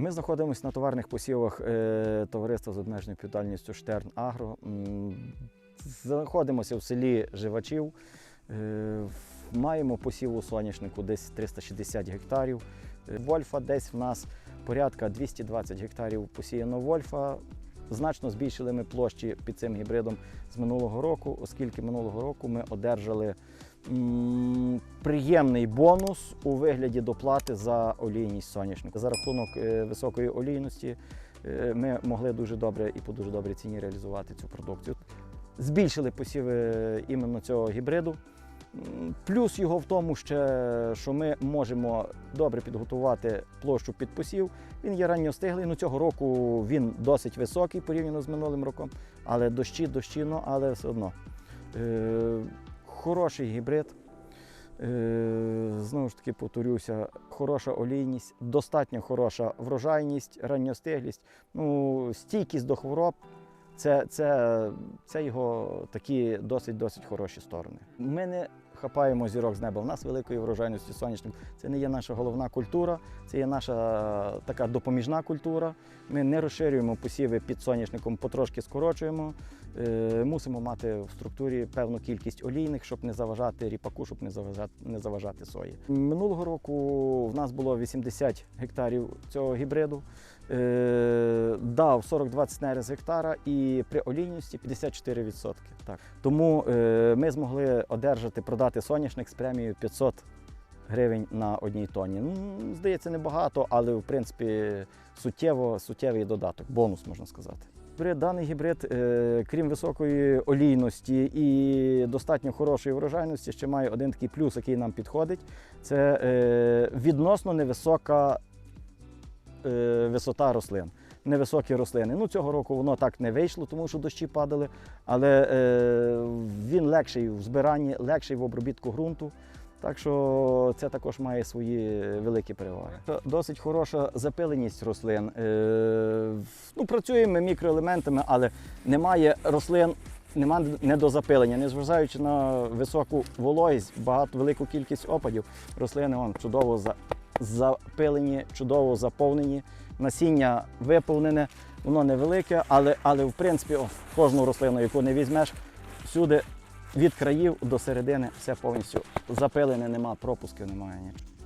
Ми знаходимося на товарних посівах е, товариства з обмеженою відповідальністю Штерн Агро. Знаходимося в селі Живачів. Е, Маємо посів у соняшнику десь 360 гектарів. Е, Вольфа десь в нас порядка 220 гектарів посіяно вольфа. Значно збільшили ми площі під цим гібридом з минулого року, оскільки минулого року ми одержали приємний бонус у вигляді доплати за олійність соняшника. За рахунок е, високої олійності е, ми могли дуже добре і по дуже добрій ціні реалізувати цю продукцію. Збільшили посіви іменно цього гібриду. Плюс його в тому, ще, що ми можемо добре підготувати площу під посів. Він є ранньостиглий, ну цього року він досить високий порівняно з минулим роком, але дощі, дощі, ну, але все одно. Е, хороший гібрид. Е, знову ж таки, повторюся, хороша олійність, достатньо хороша врожайність, ранньостиглість, ну, стійкість до хвороб. Це, це, це його такі досить-досить хороші сторони. Ми не хапаємо зірок з неба. У нас великої врожайності соняшник. Це не є наша головна культура, це є наша така допоміжна культура. Ми не розширюємо посіви під соняшником, потрошки скорочуємо. Е, мусимо мати в структурі певну кількість олійних, щоб не заважати ріпаку, щоб не заважати, не заважати сої. Минулого року в нас було 80 гектарів цього гібриду. Е, дав 42 центнери з гектара і при олійності 54%. Так. Тому е, ми змогли одержати, продати соняшник з премією 500 гривень на одній тоні. Ну, здається, небагато, але в принципі суттєво, суттєвий додаток, бонус можна сказати. Даний гібрид, е, крім високої олійності і достатньо хорошої врожайності, ще має один такий плюс, який нам підходить. Це е, відносно невисока е, висота рослин. Невисокі рослини. Ну, цього року воно так не вийшло, тому що дощі падали, але е, він легший в збиранні, легший в обробітку ґрунту. Так що це також має свої великі переваги. Досить хороша запиленість рослин. Е, ну, працюємо ми мікроелементами, але немає рослин, немає недозапилення. Незважаючи на високу вологість, багато велику кількість опадів, рослини вон, чудово запилені, чудово заповнені. Насіння виповнене, воно невелике, але, але в принципі о, кожну рослину, яку не візьмеш, всюди від країв до середини все повністю запилене, нема пропусків, немає нічого.